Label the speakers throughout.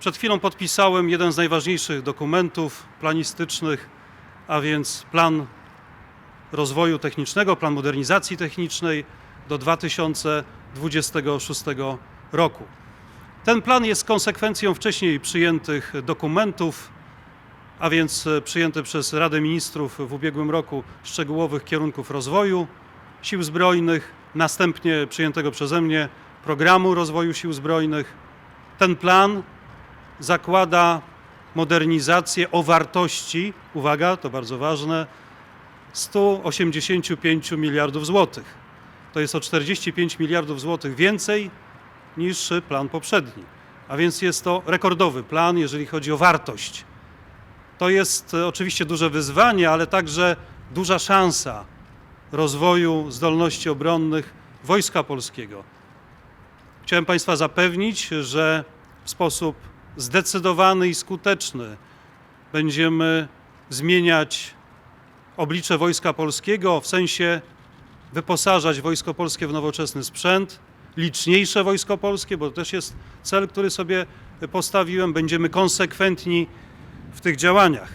Speaker 1: Przed chwilą podpisałem jeden z najważniejszych dokumentów planistycznych, a więc plan rozwoju technicznego, plan modernizacji technicznej do 2026 roku. Ten plan jest konsekwencją wcześniej przyjętych dokumentów, a więc e, przyjęty przez Radę Ministrów w ubiegłym roku szczegółowych kierunków rozwoju Sił Zbrojnych, następnie przyjętego przeze mnie programu rozwoju Sił Zbrojnych. Ten plan zakłada modernizację o wartości, uwaga, to bardzo ważne, 185 miliardów złotych. To jest o 45 miliardów złotych więcej niż plan poprzedni. A więc jest to rekordowy plan, jeżeli chodzi o wartość. To jest e, oczywiście duże wyzwanie, ale także duża szansa rozwoju zdolności obronnych Wojska Polskiego. Chciałem Państwa zapewnić, że w sposób zdecydowany i skuteczny będziemy zmieniać oblicze Wojska Polskiego w sensie wyposażać Wojsko Polskie w nowoczesny sprzęt, liczniejsze Wojsko Polskie, bo to też jest cel, który sobie postawiłem. Będziemy konsekwentni w tych działaniach.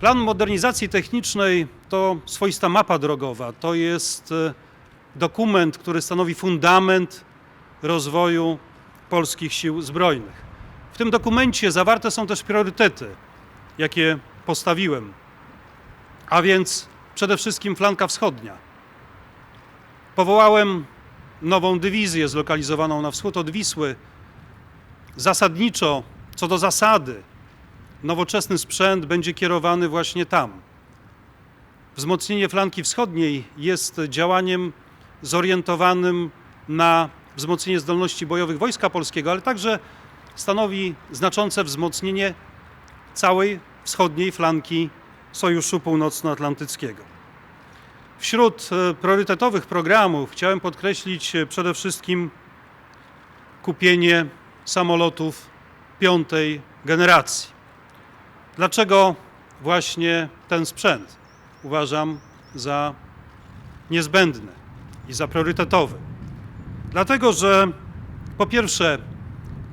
Speaker 1: Plan modernizacji technicznej to swoista mapa drogowa. To jest e, dokument, który stanowi fundament rozwoju polskich sił zbrojnych. W tym dokumencie zawarte są też priorytety, jakie postawiłem, a więc przede wszystkim flanka wschodnia. Powołałem nową dywizję zlokalizowaną na wschód od Wisły. Zasadniczo, co do zasady, nowoczesny sprzęt będzie kierowany właśnie tam. Wzmocnienie flanki wschodniej jest działaniem zorientowanym na wzmocnienie zdolności bojowych Wojska Polskiego, ale także stanowi znaczące wzmocnienie całej wschodniej flanki Sojuszu Północnoatlantyckiego. Wśród e, priorytetowych programów chciałem podkreślić e, przede wszystkim kupienie samolotów piątej generacji. Dlaczego właśnie ten sprzęt uważam za niezbędny i za priorytetowy? Dlatego, że po pierwsze,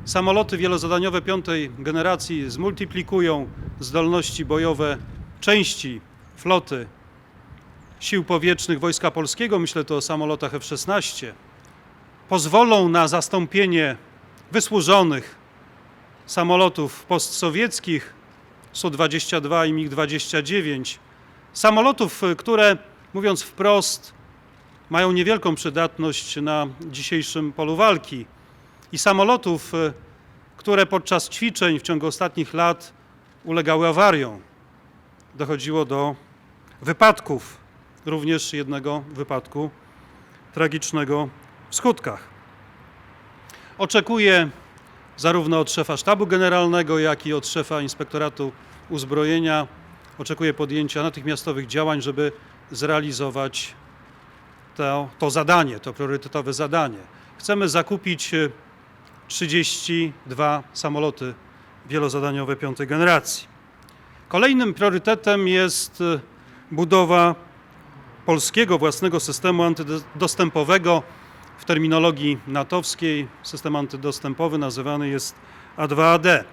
Speaker 1: samoloty wielozadaniowe piątej generacji zmultiplikują zdolności bojowe części floty sił powietrznych Wojska Polskiego, myślę tu o samolotach F-16, pozwolą na zastąpienie wysłużonych samolotów postsowieckich Su-22 i MiG-29, samolotów, które, mówiąc wprost, mają niewielką przydatność na dzisiejszym polu walki i samolotów, które podczas ćwiczeń w ciągu ostatnich lat ulegały awariom. Dochodziło do wypadków, również jednego wypadku tragicznego w skutkach. Oczekuję zarówno od szefa sztabu generalnego, jak i od szefa inspektoratu uzbrojenia, oczekuję podjęcia natychmiastowych działań, żeby zrealizować to, to zadanie, to priorytetowe zadanie. Chcemy zakupić e, 32 samoloty wielozadaniowe piątej generacji. Kolejnym priorytetem jest e, budowa polskiego własnego systemu antydostępowego. W terminologii natowskiej system antydostępowy nazywany jest A2AD.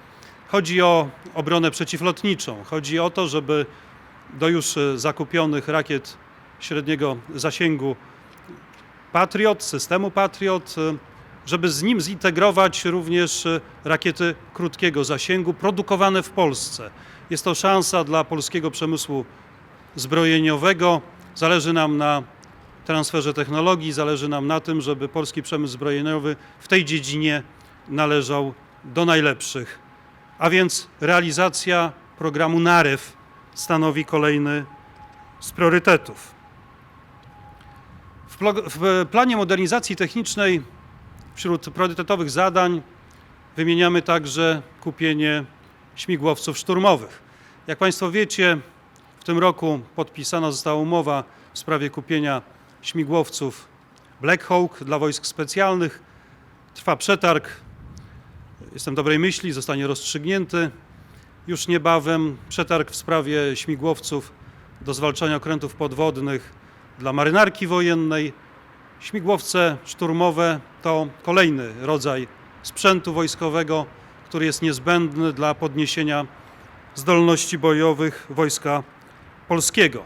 Speaker 1: Chodzi o obronę przeciwlotniczą. Chodzi o to, żeby do już e, zakupionych rakiet średniego zasięgu Patriot, systemu Patriot, e, żeby z nim zintegrować również e, rakiety krótkiego zasięgu produkowane w Polsce. Jest to szansa dla polskiego przemysłu zbrojeniowego. Zależy nam na transferze technologii, zależy nam na tym, żeby polski przemysł zbrojeniowy w tej dziedzinie należał do najlepszych. A więc realizacja programu NAREW stanowi kolejny z priorytetów. W, planie modernizacji technicznej wśród priorytetowych zadań wymieniamy także kupienie śmigłowców szturmowych. Jak Państwo wiecie, w tym roku podpisana została umowa w sprawie kupienia śmigłowców Black Hawk dla wojsk specjalnych. Trwa przetarg. Jestem dobrej myśli, zostanie rozstrzygnięty. Już niebawem przetarg w sprawie śmigłowców do zwalczania okrętów podwodnych dla marynarki wojennej. Śmigłowce szturmowe to kolejny rodzaj sprzętu wojskowego, który jest niezbędny dla podniesienia zdolności bojowych Wojska Polskiego.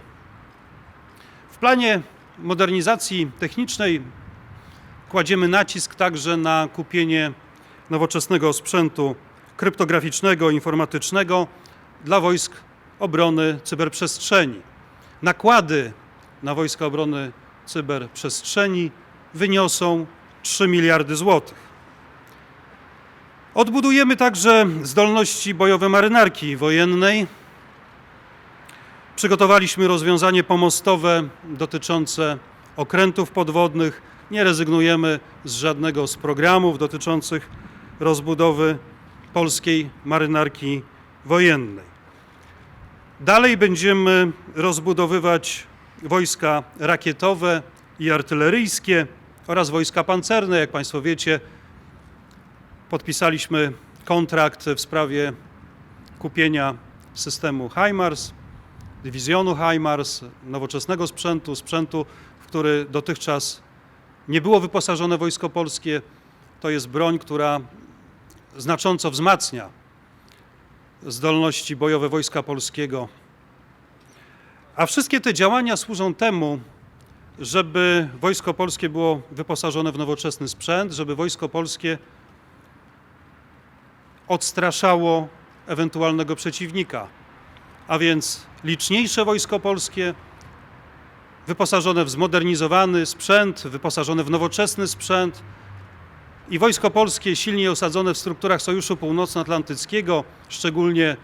Speaker 1: W planie modernizacji technicznej kładziemy nacisk także na kupienie nowoczesnego sprzętu kryptograficznego, informatycznego dla wojsk obrony cyberprzestrzeni. Nakłady na wojska obrony cyberprzestrzeni wyniosą 3 miliardy złotych. Odbudujemy także zdolności bojowe marynarki wojennej. Przygotowaliśmy rozwiązanie pomostowe dotyczące okrętów podwodnych. Nie rezygnujemy z żadnego z programów dotyczących rozbudowy polskiej marynarki wojennej. Dalej będziemy rozbudowywać wojska rakietowe i artyleryjskie oraz wojska pancerne. Jak Państwo wiecie, podpisaliśmy kontrakt w sprawie kupienia systemu HIMARS, dywizjonu HIMARS, nowoczesnego sprzętu, sprzętu, w który dotychczas nie było wyposażone Wojsko Polskie. To jest broń, która znacząco wzmacnia zdolności bojowe Wojska Polskiego. A wszystkie te działania służą temu, żeby Wojsko Polskie było wyposażone w nowoczesny sprzęt, żeby Wojsko Polskie odstraszało ewentualnego przeciwnika. A więc liczniejsze Wojsko Polskie, wyposażone w zmodernizowany sprzęt, wyposażone w nowoczesny sprzęt i Wojsko Polskie silnie osadzone w strukturach Sojuszu Północnoatlantyckiego, szczególnie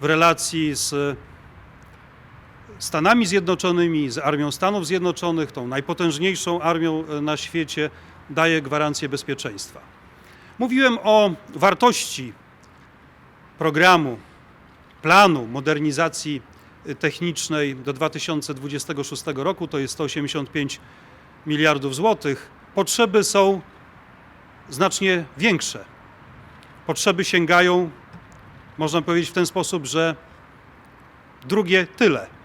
Speaker 1: w relacji z Stanami Zjednoczonymi, z Armią Stanów Zjednoczonych, tą najpotężniejszą armią e, na świecie, daje gwarancję bezpieczeństwa. Mówiłem o wartości programu, planu modernizacji y, technicznej do 2026 roku, to jest 185 miliardów złotych. Potrzeby są znacznie większe. Potrzeby sięgają, można powiedzieć w ten sposób, że drugie tyle.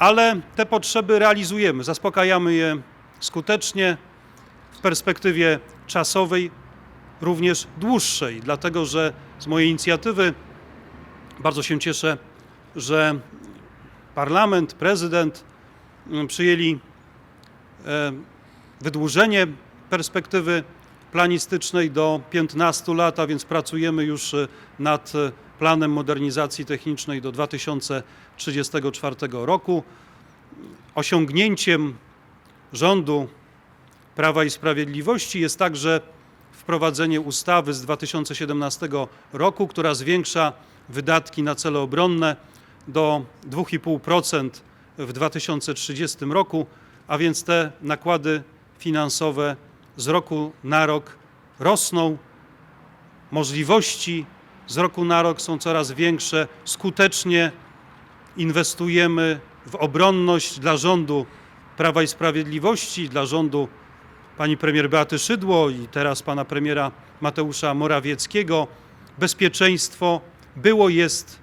Speaker 1: Ale te potrzeby realizujemy, zaspokajamy je skutecznie w perspektywie czasowej, również dłuższej, dlatego że z mojej inicjatywy bardzo się cieszę, że parlament, prezydent mm, przyjęli e, wydłużenie perspektywy planistycznej do 15 lat, a więc pracujemy już e, nad e, planem modernizacji technicznej do 2034 roku. Osiągnięciem rządu Prawa i Sprawiedliwości jest także wprowadzenie ustawy z 2017 roku, która zwiększa wydatki na cele obronne do 2,5% w 2030 roku, a więc te nakłady finansowe z roku na rok rosną. Możliwości z roku na rok są coraz większe. Skutecznie inwestujemy w obronność dla rządu Prawa i Sprawiedliwości, dla rządu pani premier Beaty Szydło i teraz pana premiera Mateusza Morawieckiego. Bezpieczeństwo było, jest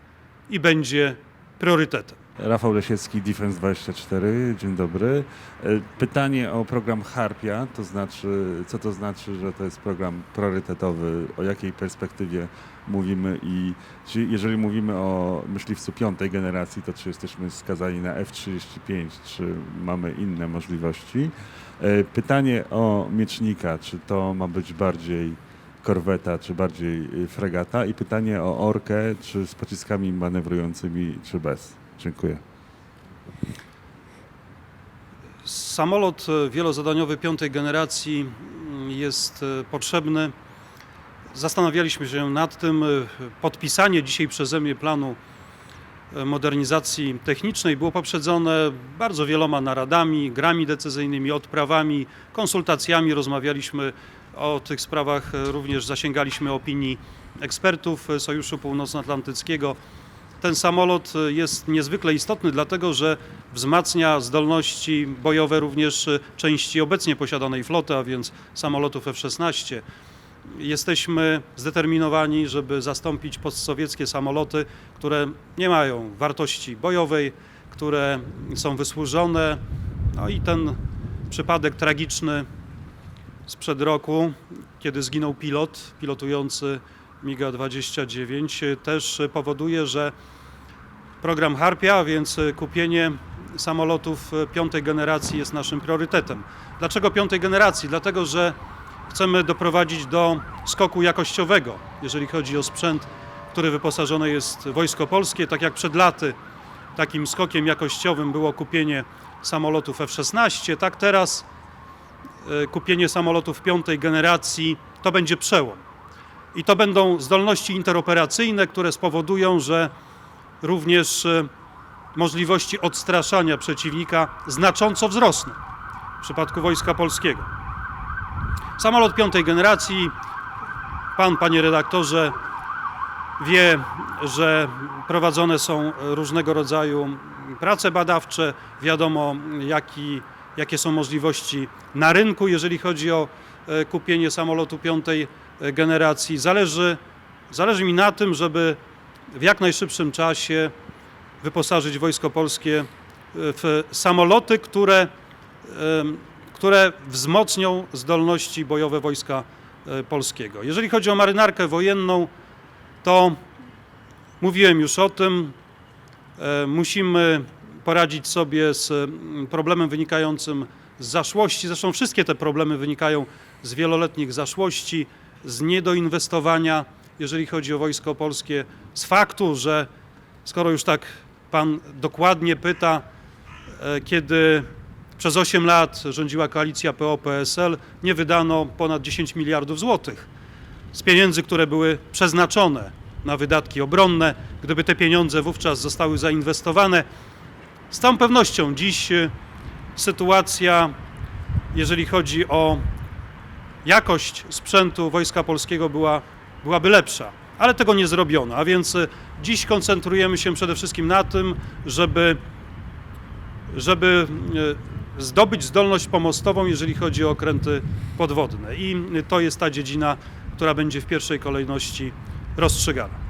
Speaker 1: i będzie priorytetem.
Speaker 2: Rafał Lesiecki, Defense24, dzień dobry. E, Pytanie o program Harpia, to znaczy, co to znaczy, że to jest program priorytetowy, o jakiej perspektywie mówimy i czy jeżeli mówimy o myśliwcu piątej generacji, to czy jesteśmy skazani na F-35, czy mamy inne możliwości? E, Pytanie o miecznika, czy to ma być bardziej korweta, czy bardziej y, fregata? I pytanie o orkę, czy z pociskami manewrującymi, czy bez? Dziękuję.
Speaker 1: Samolot e, wielozadaniowy piątej generacji mm, jest e, potrzebny. Zastanawialiśmy się nad tym. e, Podpisanie dzisiaj przeze mnie planu modernizacji technicznej było poprzedzone bardzo wieloma naradami, grami decyzyjnymi, odprawami, konsultacjami. Rozmawialiśmy o tych sprawach, również zasięgaliśmy opinii ekspertów Sojuszu Północnoatlantyckiego. Ten samolot e, jest niezwykle istotny, dlatego że wzmacnia zdolności bojowe również e, części obecnie posiadanej floty, a więc samolotów F-16. Jesteśmy zdeterminowani, żeby zastąpić postsowieckie samoloty, które nie mają wartości bojowej, które są wysłużone. No i ten przypadek tragiczny sprzed roku, kiedy zginął pilot pilotujący MiGa-29 y, też y, powoduje, że program Harpia, a więc y, kupienie samolotów piątej generacji jest naszym priorytetem. Dlaczego piątej generacji? Dlatego, że chcemy doprowadzić do skoku jakościowego, jeżeli chodzi o sprzęt, który wyposażone jest Wojsko Polskie. Tak jak przed laty takim skokiem jakościowym było kupienie samolotów F-16, tak teraz kupienie samolotów piątej generacji to będzie przełom. I to będą zdolności interoperacyjne, które spowodują, że również e, możliwości odstraszania przeciwnika znacząco wzrosną w przypadku Wojska Polskiego. Samolot piątej generacji, pan, panie redaktorze, wie, że prowadzone są różnego rodzaju prace badawcze, wiadomo jaki, jakie są możliwości na rynku, jeżeli chodzi o e, kupienie samolotu piątej e, generacji. Zależy, zależy mi na tym, żeby w jak najszybszym czasie wyposażyć Wojsko Polskie e, w samoloty, które, em, które wzmocnią zdolności bojowe Wojska e, Polskiego. Jeżeli chodzi o marynarkę wojenną, to mówiłem już o tym. E, Musimy poradzić sobie z mm, problemem wynikającym z zaszłości. Zresztą wszystkie te problemy wynikają z wieloletnich zaszłości, z niedoinwestowania, jeżeli chodzi o Wojsko Polskie, z faktu, że skoro już tak Pan dokładnie pyta, e, kiedy przez 8 lat rządziła koalicja PO-PSL, nie wydano ponad 10 miliardów złotych z pieniędzy, które były przeznaczone na wydatki obronne. Gdyby te pieniądze wówczas zostały zainwestowane, z całą pewnością dziś y, sytuacja, jeżeli chodzi o jakość sprzętu Wojska Polskiego, była, byłaby lepsza. Ale tego nie zrobiono, a więc y, dziś koncentrujemy się przede wszystkim na tym, żeby, żeby y, zdobyć zdolność pomostową, jeżeli chodzi o okręty podwodne. I to jest ta dziedzina, która będzie w pierwszej kolejności rozstrzygana.